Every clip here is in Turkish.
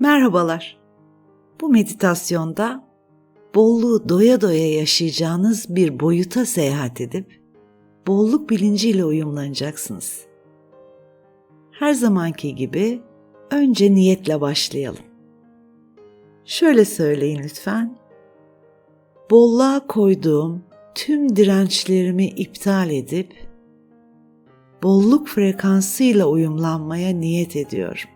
Merhabalar. Bu meditasyonda bolluğu doya doya yaşayacağınız bir boyuta seyahat edip bolluk bilinciyle uyumlanacaksınız. Her zamanki gibi önce niyetle başlayalım. Şöyle söyleyin lütfen. Bolluğa koyduğum tüm dirençlerimi iptal edip bolluk frekansıyla uyumlanmaya niyet ediyorum.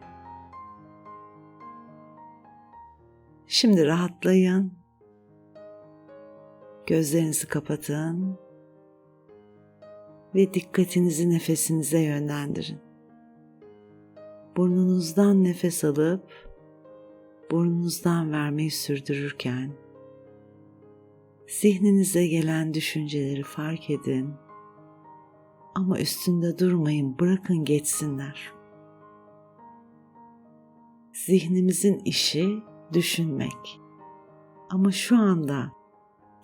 Şimdi rahatlayın. Gözlerinizi kapatın ve dikkatinizi nefesinize yönlendirin. Burnunuzdan nefes alıp burnunuzdan vermeyi sürdürürken zihninize gelen düşünceleri fark edin ama üstünde durmayın, bırakın geçsinler. Zihnimizin işi düşünmek. Ama şu anda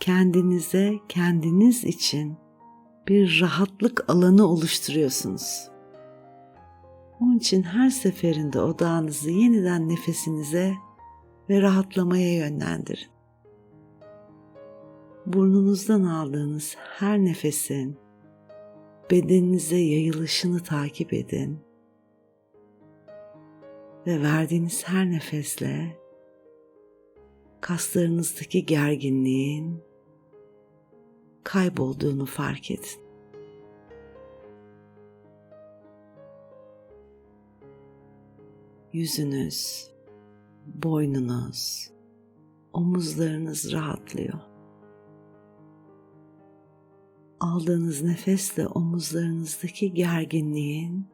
kendinize, kendiniz için bir rahatlık alanı oluşturuyorsunuz. Onun için her seferinde odağınızı yeniden nefesinize ve rahatlamaya yönlendirin. Burnunuzdan aldığınız her nefesin bedeninize yayılışını takip edin ve verdiğiniz her nefesle kaslarınızdaki gerginliğin kaybolduğunu fark edin. Yüzünüz, boynunuz, omuzlarınız rahatlıyor. Aldığınız nefesle omuzlarınızdaki gerginliğin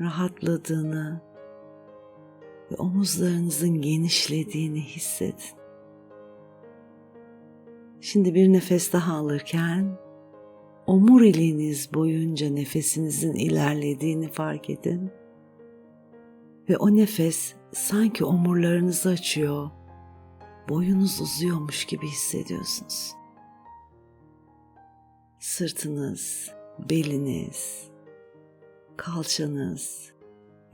rahatladığını ve omuzlarınızın genişlediğini hissedin. Şimdi bir nefes daha alırken omuriliğiniz boyunca nefesinizin ilerlediğini fark edin. Ve o nefes sanki omurlarınızı açıyor, boyunuz uzuyormuş gibi hissediyorsunuz. Sırtınız, beliniz, kalçanız,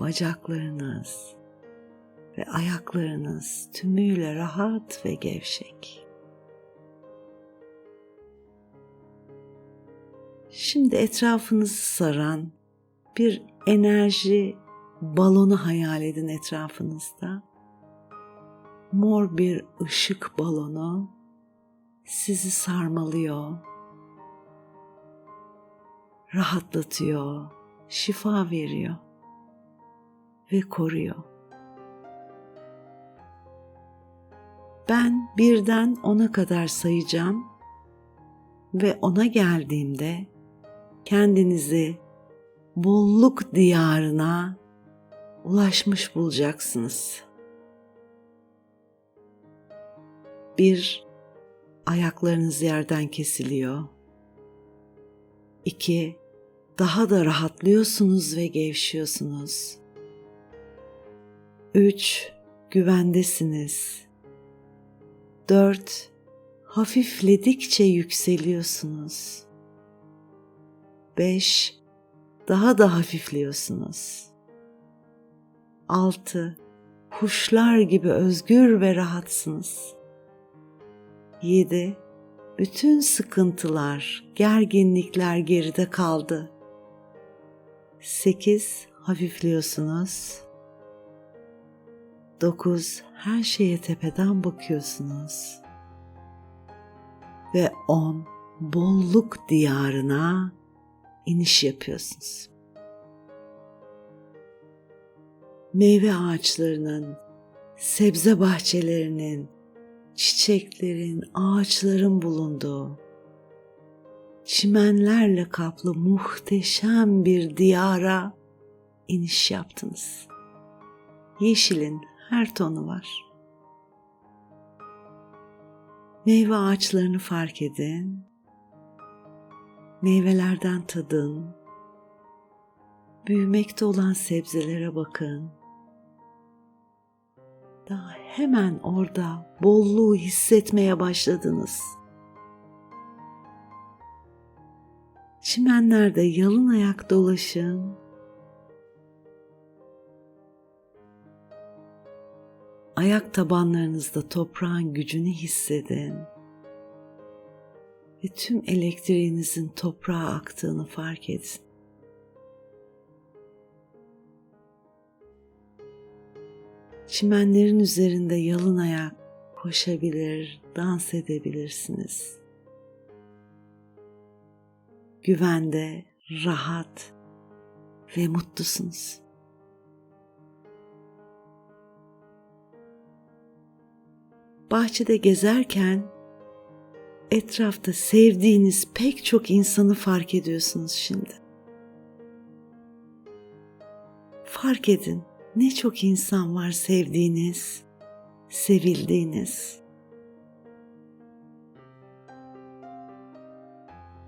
bacaklarınız ve ayaklarınız tümüyle rahat ve gevşek. Şimdi etrafınızı saran bir enerji balonu hayal edin etrafınızda. Mor bir ışık balonu sizi sarmalıyor. Rahatlatıyor, şifa veriyor ve koruyor. Ben birden ona kadar sayacağım ve ona geldiğimde kendinizi bolluk diyarına ulaşmış bulacaksınız. Bir, ayaklarınız yerden kesiliyor. İki, daha da rahatlıyorsunuz ve gevşiyorsunuz. Üç, güvendesiniz. Dört, hafifledikçe yükseliyorsunuz. 5 daha da hafifliyorsunuz. 6 kuşlar gibi özgür ve rahatsınız. 7 bütün sıkıntılar, gerginlikler geride kaldı. 8 hafifliyorsunuz. 9 her şeye tepeden bakıyorsunuz. Ve 10 bolluk diyarına iniş yapıyorsunuz. Meyve ağaçlarının, sebze bahçelerinin, çiçeklerin, ağaçların bulunduğu, çimenlerle kaplı muhteşem bir diyara iniş yaptınız. Yeşilin her tonu var. Meyve ağaçlarını fark edin Meyvelerden tadın. Büyümekte olan sebzelere bakın. Daha hemen orada bolluğu hissetmeye başladınız. Çimenlerde yalın ayak dolaşın. ayak tabanlarınızda toprağın gücünü hissedin. Ve tüm elektriğinizin toprağa aktığını fark edin. Çimenlerin üzerinde yalın ayak koşabilir, dans edebilirsiniz. Güvende, rahat ve mutlusunuz. Bahçede gezerken etrafta sevdiğiniz pek çok insanı fark ediyorsunuz şimdi. Fark edin ne çok insan var sevdiğiniz, sevildiğiniz.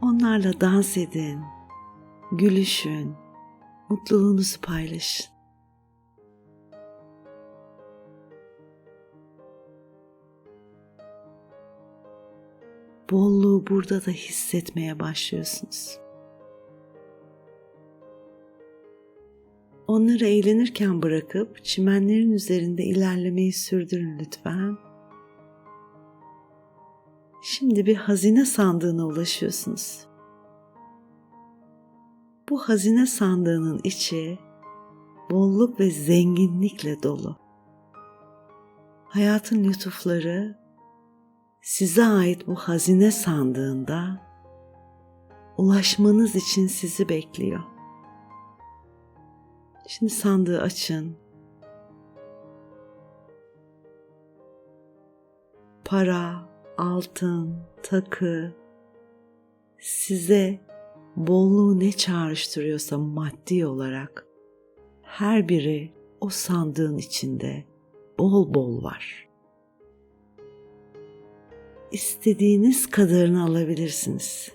Onlarla dans edin, gülüşün, mutluluğunuzu paylaşın. Bolluğu burada da hissetmeye başlıyorsunuz. Onları eğlenirken bırakıp çimenlerin üzerinde ilerlemeyi sürdürün lütfen. Şimdi bir hazine sandığına ulaşıyorsunuz. Bu hazine sandığının içi bolluk ve zenginlikle dolu. Hayatın lütufları size ait bu hazine sandığında ulaşmanız için sizi bekliyor. Şimdi sandığı açın. Para, altın, takı size bolluğu ne çağrıştırıyorsa maddi olarak her biri o sandığın içinde bol bol var. İstediğiniz kadarını alabilirsiniz.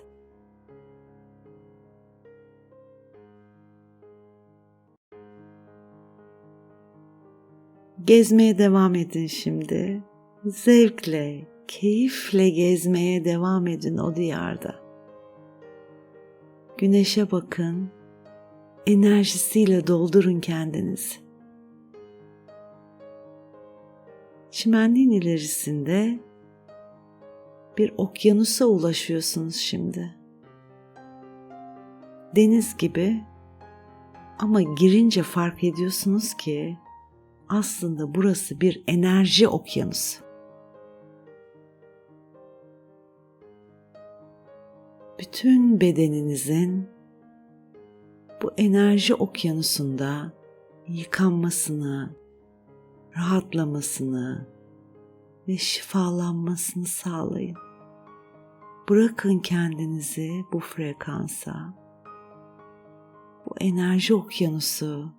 Gezmeye devam edin şimdi. Zevkle, keyifle gezmeye devam edin o diyarda. Güneşe bakın, enerjisiyle doldurun kendinizi. Çimenliğin ilerisinde bir okyanusa ulaşıyorsunuz şimdi. Deniz gibi ama girince fark ediyorsunuz ki aslında burası bir enerji okyanusu. Bütün bedeninizin bu enerji okyanusunda yıkanmasını, rahatlamasını ve şifalanmasını sağlayın. Bırakın kendinizi bu frekansa. Bu enerji okyanusu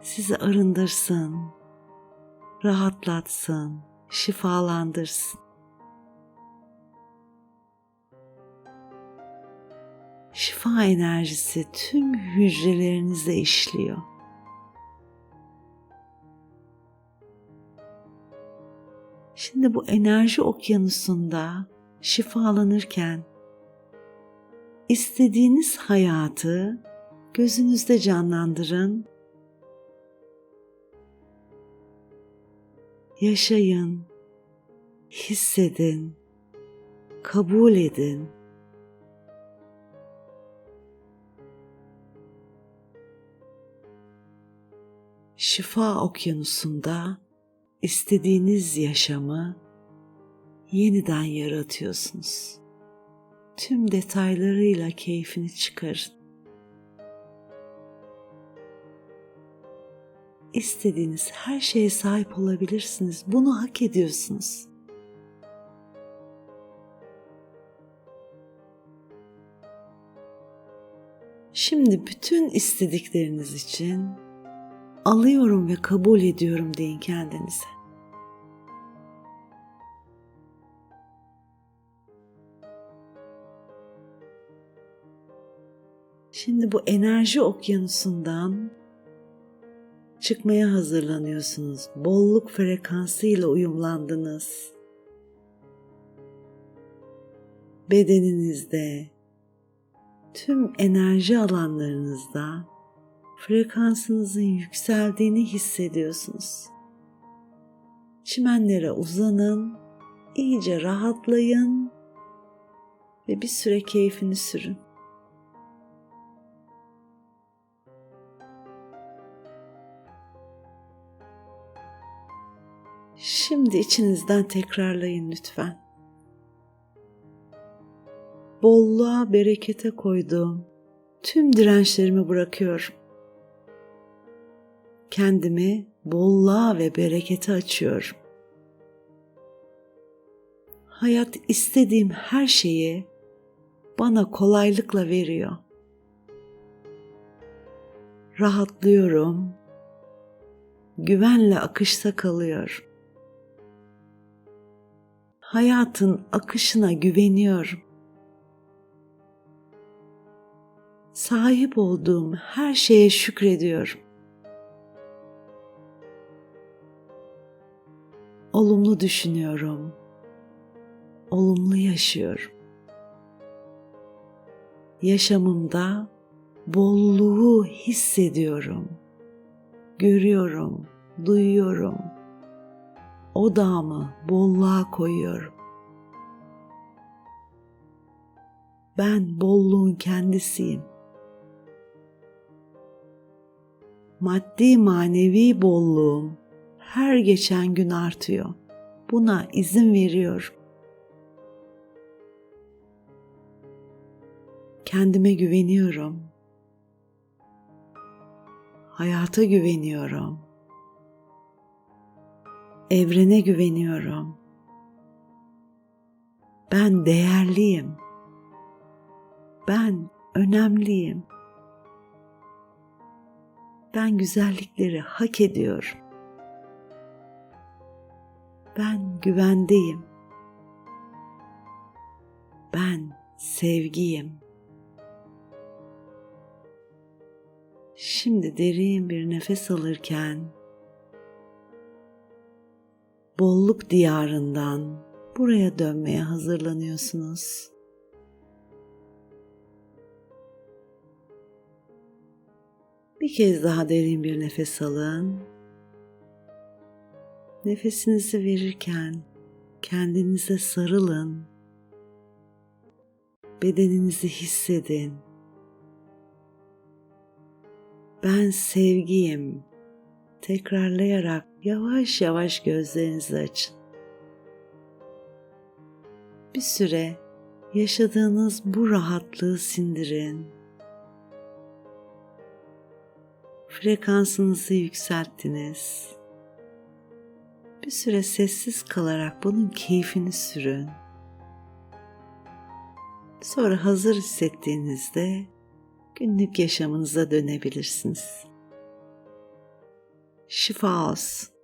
sizi arındırsın, rahatlatsın, şifalandırsın. Şifa enerjisi tüm hücrelerinize işliyor. Şimdi bu enerji okyanusunda şifalanırken istediğiniz hayatı gözünüzde canlandırın yaşayın, hissedin, kabul edin. Şifa okyanusunda istediğiniz yaşamı yeniden yaratıyorsunuz. Tüm detaylarıyla keyfini çıkarın. istediğiniz her şeye sahip olabilirsiniz. Bunu hak ediyorsunuz. Şimdi bütün istedikleriniz için alıyorum ve kabul ediyorum deyin kendinize. Şimdi bu enerji okyanusundan çıkmaya hazırlanıyorsunuz. Bolluk frekansıyla uyumlandınız. Bedeninizde, tüm enerji alanlarınızda frekansınızın yükseldiğini hissediyorsunuz. Çimenlere uzanın, iyice rahatlayın ve bir süre keyfini sürün. Şimdi içinizden tekrarlayın lütfen. Bolluğa, berekete koyduğum tüm dirençlerimi bırakıyorum. Kendimi bolluğa ve berekete açıyorum. Hayat istediğim her şeyi bana kolaylıkla veriyor. Rahatlıyorum. Güvenle akışta kalıyorum. Hayatın akışına güveniyorum. Sahip olduğum her şeye şükrediyorum. Olumlu düşünüyorum. Olumlu yaşıyorum. Yaşamımda bolluğu hissediyorum. Görüyorum, duyuyorum. Odağımı bolluğa koyuyorum. Ben bolluğun kendisiyim. Maddi manevi bolluğum her geçen gün artıyor. Buna izin veriyorum. Kendime güveniyorum. Hayata güveniyorum. Evrene güveniyorum. Ben değerliyim. Ben önemliyim. Ben güzellikleri hak ediyorum. Ben güvendeyim. Ben sevgiyim. Şimdi derin bir nefes alırken bolluk diyarından buraya dönmeye hazırlanıyorsunuz. Bir kez daha derin bir nefes alın. Nefesinizi verirken kendinize sarılın. Bedeninizi hissedin. Ben sevgiyim. Tekrarlayarak yavaş yavaş gözlerinizi açın. Bir süre yaşadığınız bu rahatlığı sindirin. Frekansınızı yükselttiniz. Bir süre sessiz kalarak bunun keyfini sürün. Sonra hazır hissettiğinizde günlük yaşamınıza dönebilirsiniz. Şifa olsun.